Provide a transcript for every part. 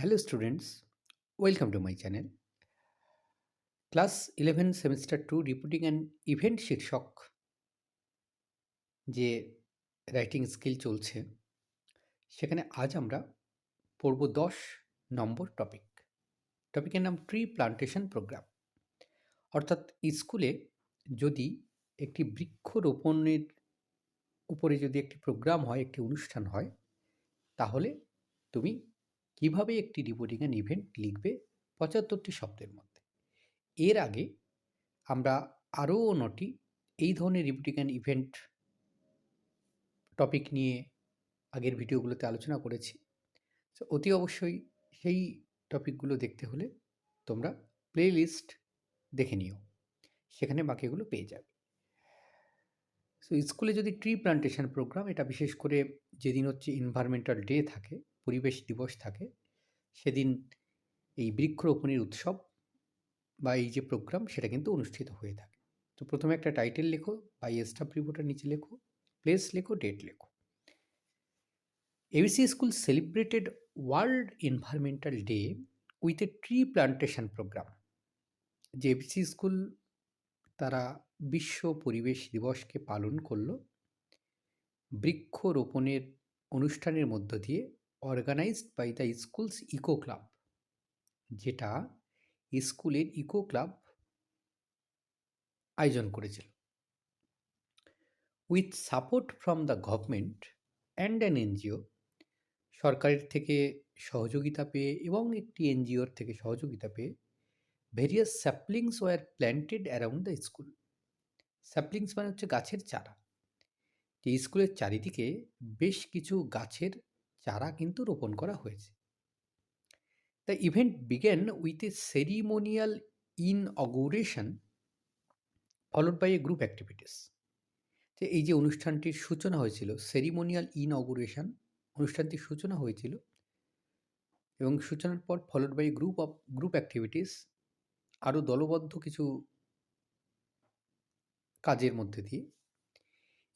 Hello students welcome to my channel class eleven semester two reporting and event শীর্ষক যে writing skill চলছে, সেখানে আজ আমরা পড়ব দশ নম্বর টপিক টপিকের নাম ট্রি প্লান্টেশন প্রোগ্রাম অর্থাৎ স্কুলে যদি একটি বৃক্ষরোপণের উপরে যদি একটি প্রোগ্রাম হয়, একটি অনুষ্ঠান হয়, তাহলে তুমি কীভাবে একটি রিপোর্টিং অ্যান্ড ইভেন্ট লিখবে পঁচাত্তরটি শব্দের মধ্যে? এর আগে আমরা আরও নটি এই ধরনের রিপোর্টিং অ্যান্ড ইভেন্ট টপিক নিয়ে আগের ভিডিওগুলোতে আলোচনা করেছি। অতি অবশ্যই সেই টপিকগুলো দেখতে হলে তোমরা প্লে লিস্ট দেখে নিও। সেখানে বাকিগুলো পেয়ে যাবে। সো স্কুলে যদি ট্রি প্লান্টেশন প্রোগ্রাম এটা বিশেষ করে যেদিন হচ্ছে এনভায়রনমেন্টাল ডে থাকে পরিবেশ দিবস থাকে। সেদিন এই বৃক্ষরোপণের উৎসব বা এই যে প্রোগ্রাম, সেটা কিন্তু অনুষ্ঠিত হয়ে থাকে। তো প্রথমে একটা টাইটেল লেখো বা স্টাফ রিপোর্টার নিচে লেখো, প্লেস লেখো, ডেট লেখো। ABC school celebrated world environmental day with a tree plantation program. যে এবিসি স্কুল তারা বিশ্ব পরিবেশ দিবসকে পালন করল, বৃক্ষরোপণের অনুষ্ঠানের মধ্য দিয়ে organized by the schools eco club যেটা স্কুলের ইকো ক্লাব আয়োজন করেছিল। With support from the government and an NGO সরকারের থেকে সহযোগিতা পেয়ে এবং একটি এনজিওর থেকে সহযোগিতা পেয়ে various saplings were planted around the school saplings মানে হচ্ছে গাছের চারা। যে স্কুলের চারিদিকে বেশ কিছু গাছের চারা কিন্তু রোপণ করা হয়েছে। The event began with a ceremonial inauguration followed by a group activities যে এই যে অনুষ্ঠানটির সূচনা হয়েছিল সেরিমোনিয়াল ইন অগুরেশন অনুষ্ঠানটির সূচনা হয়েছিল এবং সূচনার পর followed by group of group activities আরও দলবদ্ধ কিছু কাজের মধ্যে দিয়ে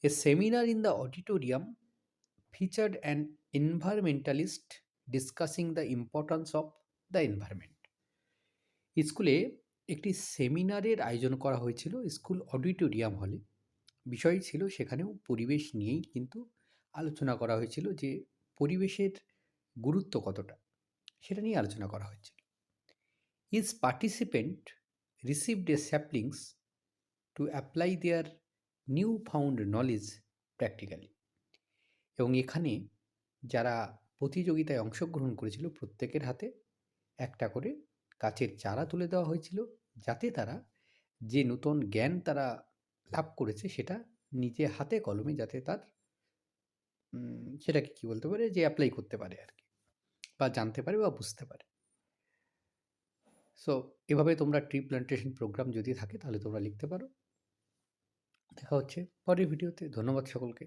a seminar in the auditorium featured an environmentalist discussing the importance of the environment. স্কুলে একটি সেমিনারের আয়োজন করা হয়েছিল স্কুল অডিটোরিয়াম হলে বিষয় ছিল সেখানেও পরিবেশ নিয়েই কিন্তু আলোচনা করা হয়েছিল যে পরিবেশের গুরুত্ব কতটা, সেটা নিয়ে আলোচনা করা হয়েছিল। Is participant received a saplings to apply their new found knowledge practically এবং এখানে যারা প্রতিযোগিতায় অংশগ্রহণ করেছিল প্রত্যেকের হাতে একটা করে গাছের চারা তুলে দেওয়া হয়েছিল যাতে তারা যে নতুন জ্ঞান তারা লাভ করেছে সেটা নিজে হাতে কলমে যাতে তার সেটাকে কি বলতে পারে যে অ্যাপ্লাই করতে পারে আর কি বা জানতে পারে বা বুঝতে পারে। সো এভাবে তোমরা ট্রি প্লান্টেশন প্রোগ্রাম যদি থাকে তাহলে তোমরা লিখতে পারো। দেখা হচ্ছে পরের ভিডিওতে ধন্যবাদ সকলকে।